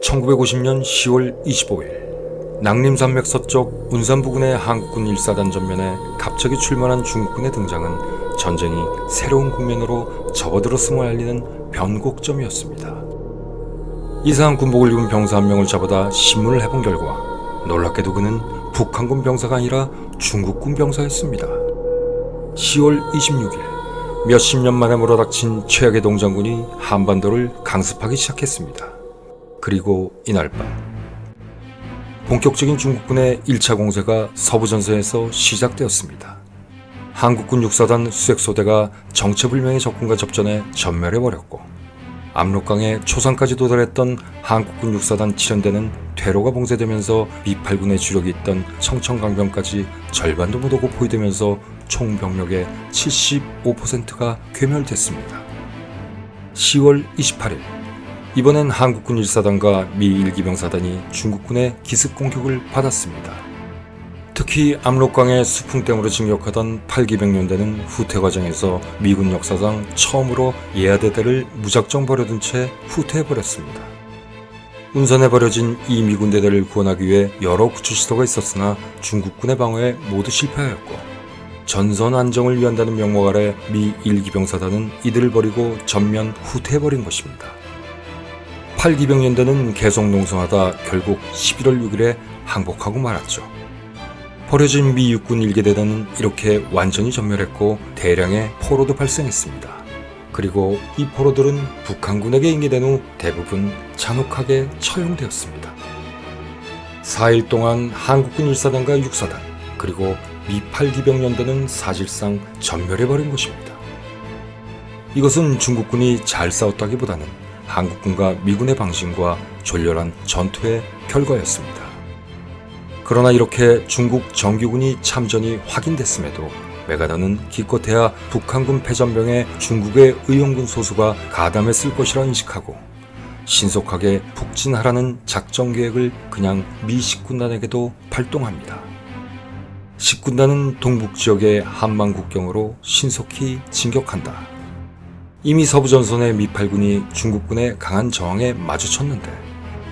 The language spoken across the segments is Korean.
1950년 10월 25일 낭림산맥 서쪽 운산 부근의 한국군 1사단 전면에 갑자기 출몰한 중국군의 등장은 전쟁이 새로운 국면으로 접어들었음을 알리는 변곡점이었습니다. 이상한 군복을 입은 병사 한 명을 잡아다 신문을 해본 결과 놀랍게도 그는 북한군 병사가 아니라 중국군 병사였습니다. 10월 26일 몇십 년 만에 몰아닥친 최악의 동장군이 한반도를 강습하기 시작했습니다. 그리고 이날 밤 본격적인 중국군의 1차 공세가 서부전선에서 시작되었습니다. 한국군 육사단 수색소대가 정체불명의 적군과 접전해 전멸해버렸고 압록강의 초산까지 도달했던 한국군 육사단 7연대는 퇴로가 봉쇄되면서 미팔군의 주력이 있던 청천강변까지 절반도 못 오고 포위되면서 총 병력의 75%가 괴멸됐습니다. 10월 28일 이번엔 한국군 1사단과 미 1기병사단이 중국군의 기습 공격을 받았습니다. 특히 압록강의 수풍댐으로 진격하던 8기병연대는 후퇴 과정에서 미군 역사상 처음으로 예하대대를 무작정 버려둔 채 후퇴해버렸습니다. 운선에 버려진 이 미군 대대를 구원하기 위해 여러 구출 시도가 있었으나 중국군의 방어에 모두 실패하였고 전선 안정을 위한다는 명목 아래 미 1기병사단은 이들을 버리고 전면 후퇴해버린 것입니다. 8기병연대는 계속 농성하다 결국 11월 6일에 항복하고 말았죠. 버려진 미 육군 1기대단은 이렇게 완전히 전멸했고 대량의 포로도 발생했습니다. 그리고 이 포로들은 북한군에게 인계된 후 대부분 잔혹하게 처형되었습니다. 4일 동안 한국군 1사단과 6사단 그리고 미 8기병연대는 사실상 전멸해버린 것입니다. 이것은 중국군이 잘 싸웠다기보다는 한국군과 미군의 방심과 졸렬한 전투의 결과였습니다. 그러나 이렇게 중국 정규군이 참전이 확인됐음에도 메가더는 기껏해야 북한군 패전병에 중국의 의용군 소수가 가담했을 것이라 인식하고 신속하게 북진하라는 작전 계획을 그냥 미 식군단에게도 발동합니다. 식군단은 동북 지역의 한만 국경으로 신속히 진격한다. 이미 서부전선의 미팔군이 중국군의 강한 저항에 마주쳤는데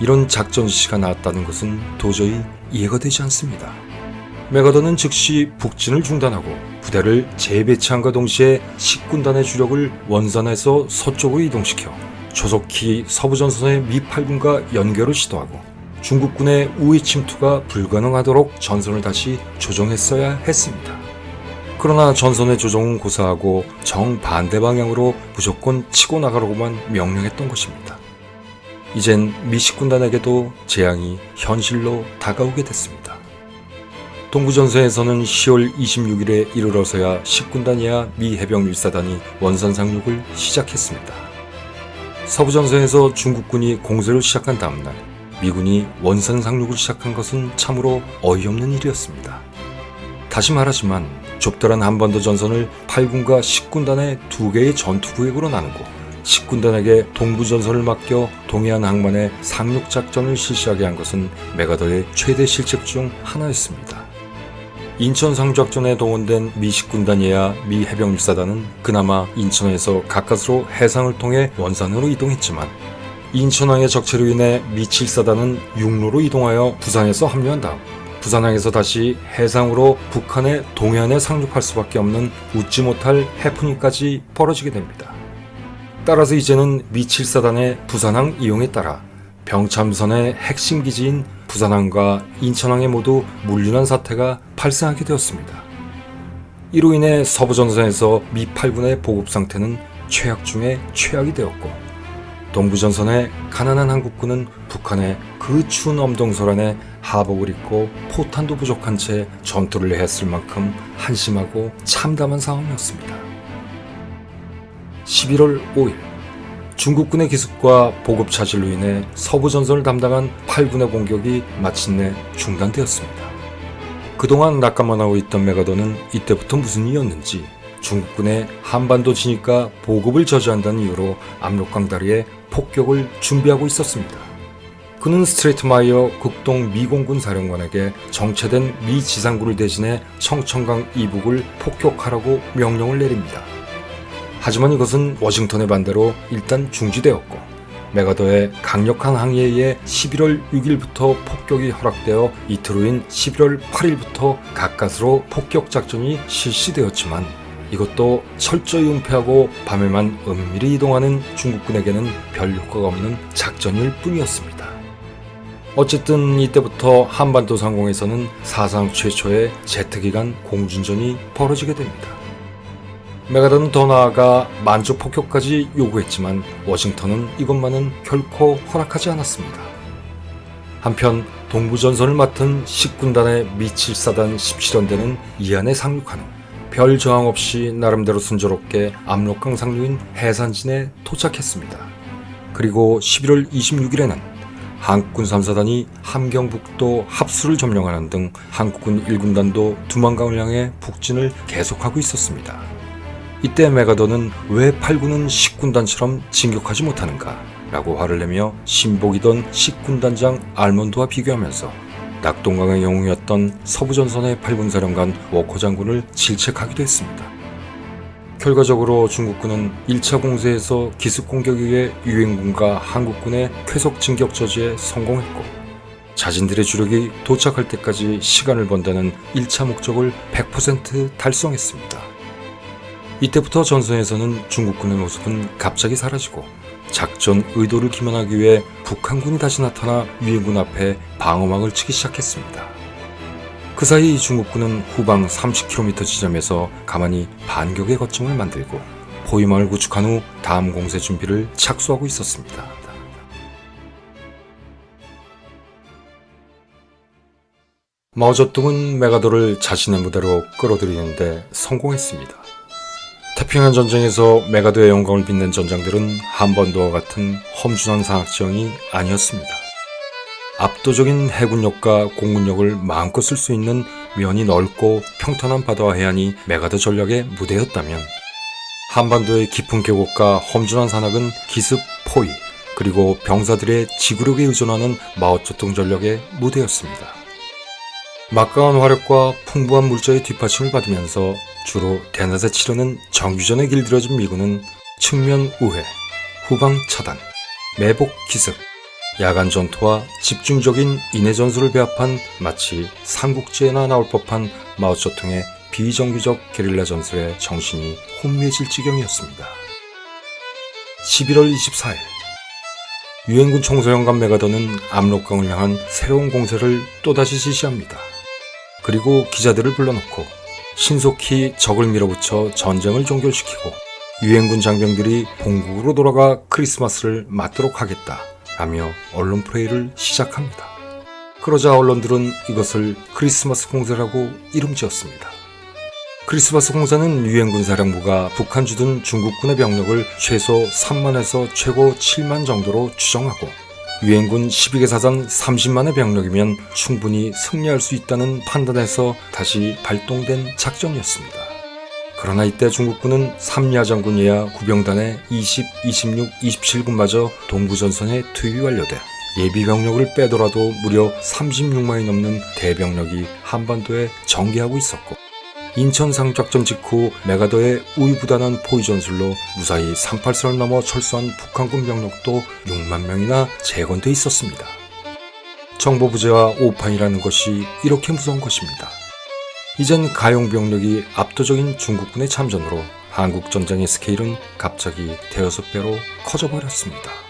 이런 작전 지시가 나왔다는 것은 도저히 이해가 되지 않습니다. 메가더는 즉시 북진을 중단하고 부대를 재배치함과 동시에 식군단의 주력을 원산에서 서쪽으로 이동시켜 조속히 서부전선의 미팔군과 연결을 시도하고 중국군의 우회 침투가 불가능하도록 전선을 다시 조정했어야 했습니다. 그러나 전선의 조정은 고사하고 정반대 방향으로 무조건 치고 나가라고만 명령했던 것입니다. 이젠 미식군단에게도 재앙이 현실로 다가오게 됐습니다. 동부전선에서는 10월 26일에 이르러서야 10군단 이하 미 해병 1사단이 원산 상륙을 시작했습니다. 서부전선에서 중국군이 공세를 시작한 다음날 미군이 원산 상륙을 시작한 것은 참으로 어이없는 일이었습니다. 다시 말하지만 좁다란 한반도 전선을 8군과 10군단의 두 개의 전투 구역으로 나누고 10군단에게 동부 전선을 맡겨 동해안 항만의 상륙 작전을 실시하게 한 것은 메가더의 최대 실책 중 하나였습니다. 인천 상륙작전에 동원된 미 10군단 예하 미 해병 1사단은 그나마 인천에서 가까스로 해상을 통해 원산으로 이동했지만 인천항의 적체로 인해 미 7사단은 육로로 이동하여 부산에서 합류한 다음 부산항에서 다시 해상으로 북한의 동해안에 상륙할 수밖에 없는 웃지 못할 해프닝까지 벌어지게 됩니다. 따라서 이제는 미 7사단의 부산항 이용에 따라 병참선의 핵심 기지인 부산항과 인천항에 모두 물륜한 사태가 발생하게 되었습니다. 이로 인해 서부전선에서 미 8군의 보급 상태는 최악 중에 최악이 되었고 동부전선의 가난한 한국군은 북한의 그 추운 엄동설 안에 하복을 입고 포탄도 부족한 채 전투를 했을 만큼 한심하고 참담한 상황이었습니다. 11월 5일 중국군의 기습과 보급 차질로 인해 서부 전선을 담당한 8군의 공격이 마침내 중단되었습니다. 그동안 낙감만 하고 있던 메가더는 이때부터 무슨 일이었는지 중국군의 한반도 진입과 보급을 저지한다는 이유로 압록강 다리에 폭격을 준비하고 있었습니다. 그는 스트레이트마이어 극동 미공군 사령관에게 정체된 미 지상군을 대신해 청천강 이북을 폭격하라고 명령을 내립니다. 하지만 이것은 워싱턴의 반대로 일단 중지되었고 메가더의 강력한 항의에 의해 11월 6일부터 폭격이 허락되어 이틀 후인 11월 8일부터 가까스로 폭격 작전이 실시되었지만 이것도 철저히 은폐하고 밤에만 은밀히 이동하는 중국군에게는 별 효과가 없는 작전일 뿐이었습니다. 어쨌든 이때부터 한반도 상공에서는 사상 최초의 제트기간 공준전이 벌어지게 됩니다. 메가더는 더 나아가 만주 폭격까지 요구했지만 워싱턴은 이것만은 결코 허락하지 않았습니다. 한편 동부전선을 맡은 10군단의 미7사단 17연대는 이 안에 상륙한 후 별 저항 없이 나름대로 순조롭게 압록강 상류인 해산진에 도착했습니다. 그리고 11월 26일에는 한국군 3사단이 함경북도 합수를 점령하는 등 한국군 1군단도 두만강을 향해 북진을 계속하고 있었습니다. 이때 메가더는 왜 8군은 10군단처럼 진격하지 못하는가? 라고 화를 내며 신복이던 10군단장 알몬드와 비교하면서 낙동강의 영웅이었던 서부전선의 8군 사령관 워커 장군을 질책하기도 했습니다. 결과적으로 중국군은 1차 공세에서 기습 공격에 의해 유엔군과 한국군의 쾌속 진격 저지에 성공했고 자신들의 주력이 도착할 때까지 시간을 번다는 1차 목적을 100% 달성했습니다. 이때부터 전선에서는 중국군의 모습은 갑자기 사라지고 작전 의도를 기만하기 위해 북한군이 다시 나타나 유엔군 앞에 방어막을 치기 시작했습니다. 그 사이 중국군은 후방 30km 지점에서 가만히 반격의 거점을 만들고 포위망을 구축한 후 다음 공세 준비를 착수하고 있었습니다. 마오쩌둥은 메가도를 자신의 무대로 끌어들이는데 성공했습니다. 태평양 전쟁에서 메가도의 영광을 빛낸 전장들은 한번도와 같은 험준한 상학지형이 아니었습니다. 압도적인 해군력과 공군력을 마음껏 쓸 수 있는 면이 넓고 평탄한 바다와 해안이 메가드 전략의 무대였다면 한반도의 깊은 계곡과 험준한 산악은 기습 포위 그리고 병사들의 지구력에 의존하는 마오쩌둥 전략의 무대였습니다. 막강한 화력과 풍부한 물자의 뒷받침을 받으면서 주로 대낮에 치르는 정규전에 길들여진 미군은 측면 우회, 후방 차단, 매복 기습, 야간 전투와 집중적인 인해 전술을 배합한 마치 삼국지에나 나올 법한 마오쩌둥의 비정규적 게릴라 전술의 정신이 혼미해질 지경이었습니다. 11월 24일 유엔군 총사령관 메가더는 압록강을 향한 새로운 공세를 또다시 지시합니다. 그리고 기자들을 불러놓고 신속히 적을 밀어붙여 전쟁을 종결시키고 유엔군 장병들이 본국으로 돌아가 크리스마스를 맞도록 하겠다 라며 언론 프레이를 시작합니다. 그러자 언론들은 이것을 크리스마스 공세라고 이름 지었습니다. 크리스마스 공사는 유엔군 사령부가 북한 주둔 중국군의 병력을 최소 3만에서 최고 7만 정도로 추정하고 유엔군 12개 사단 30만의 병력이면 충분히 승리할 수 있다는 판단에서 다시 발동된 작전이었습니다. 그러나 이때 중국군은 삼야 장군 이하 구병단의 20, 26, 27군마저 동부전선에 투입이 완료돼 예비 병력을 빼더라도 무려 36만이 넘는 대병력이 한반도에 전개하고 있었고 인천 상작전 직후 메가더의 우유부단한 포위 전술로 무사히 38선을 넘어 철수한 북한군 병력도 6만 명이나 재건돼 있었습니다. 정보 부재와 오판이라는 것이 이렇게 무서운 것입니다. 이젠 가용 병력이 압도적인 중국군의 참전으로 한국 전쟁의 스케일은 갑자기 대여섯 배로 커져버렸습니다.